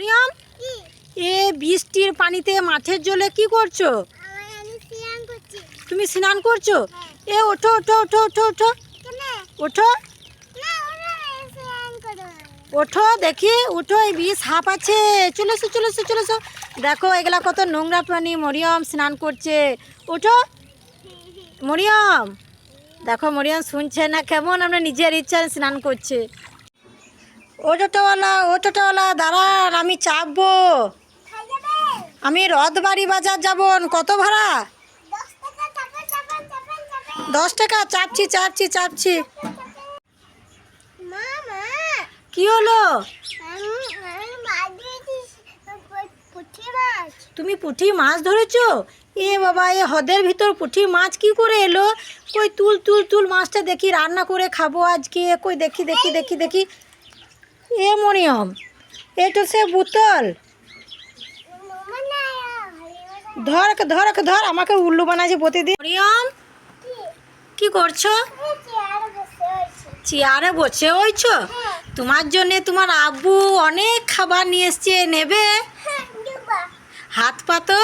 মরিয়ম কি এ বৃষ্টির পানিতে মাঠের জলে কি করছ? তুমি স্নান করছ? এ ওঠো ওঠো ওঠো ওঠো ওঠো। ওঠো। ওঠো, দেখি, উঠো, এই বিষ সাপ আছে। চলে এসো চলে এসো চলে এসো। দেখো, এগুলা কত নোংরা প্রাণী, মরিয়ম স্নান করছে। ওঠো। মরিয়ম, দেখো, মরিয়ম শুনছে না, কেমন? আমরা নিজের ইচ্ছায় স্নান করছে। ও টোটোওয়ালা ও দাঁড়ান, আমি চাপবো। আমি রথবাড়ি বাজার যাব, কত ভাড়া? দশ টাকা, চাপছি চাপছি চাপছি। কি হলো? তুমি পুঁটি মাছ ধরেছো? এ বাবা, এ হ্রদের ভিতর পুঁটি মাছ কি করে এলো? কই, তুল তুল তুল মাছটা দেখি, রান্না করে খাব আজকে। কই, দেখি দেখি দেখি দেখি। এ মরিয়ম, এ তো সে বোতল। না হরি ধর, আমাকে উল্লু বানাচ্ছে প্রতিদিন। মরিয়ম, কি করছ? চেয়ারে বসে আছি হইছো হ্যাঁ তোমার জন্যে তোমার আব্বু অনেক খাবার নিয়ে এসছে, নেবে? হাত পাতো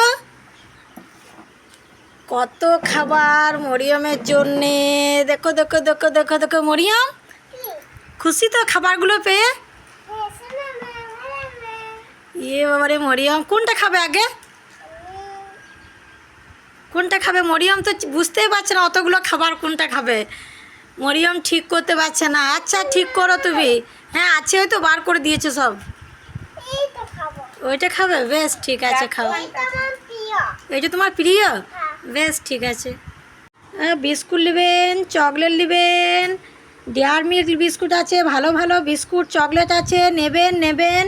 কত খাবার মরিয়মের জন্যে। দেখো দেখো দেখো দেখো দেখো, মরিয়ম। খুশি তো খাবারগুলো পেয়ে? ইয়ে বাবারে মরিয়ম কোনটা খাবে আগে? কোনটা খাবে? মরিয়ম তো বুঝতেই পারছে না অতগুলো খাবার কোনটা খাবে। মরিয়ম ঠিক করতে পারছে না। আচ্ছা ঠিক করো তুমি। হ্যাঁ আছে ওই তো বার করে দিয়েছ সব। ওইটা খাবে? বেশ ঠিক আছে খাও। এইটা তোমার প্রিয়? হ্যাঁ। বেশ ঠিক আছে। হ্যাঁ, বিস্কুট নেবেন চকলেট নেবেন ডেয়ার মিল্ক বিস্কুট আছে ভালো ভালো বিস্কুট চকলেট আছে নেবেন নেবেন।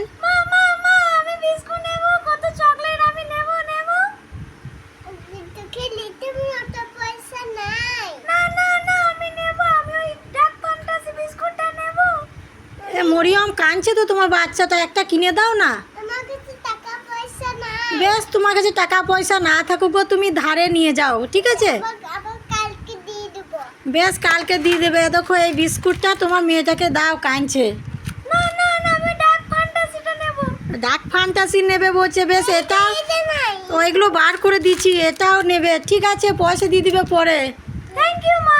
মরিয়ম কাঁদছে তো তোমার বাচ্চাটা একটা কিনে দাও না। আমার বেশ তোমার কাছে টাকা পয়সা না থাকুক তুমি ধারে নিয়ে যাও ঠিক আছে? বেশ কালকে দিয়ে দেবে। দেখো এই বিস্কুটটা তোমার মেয়েটাকে দাও কাঁদছে। ডাক ফান্টাসি নেবে। বলছে বেশ এটাও এটা ওইগুলো বার করে দিচ্ছি এটাও নেবে ঠিক আছে পয়সা দিয়ে দিবে পরে। থ্যাংক ইউ মা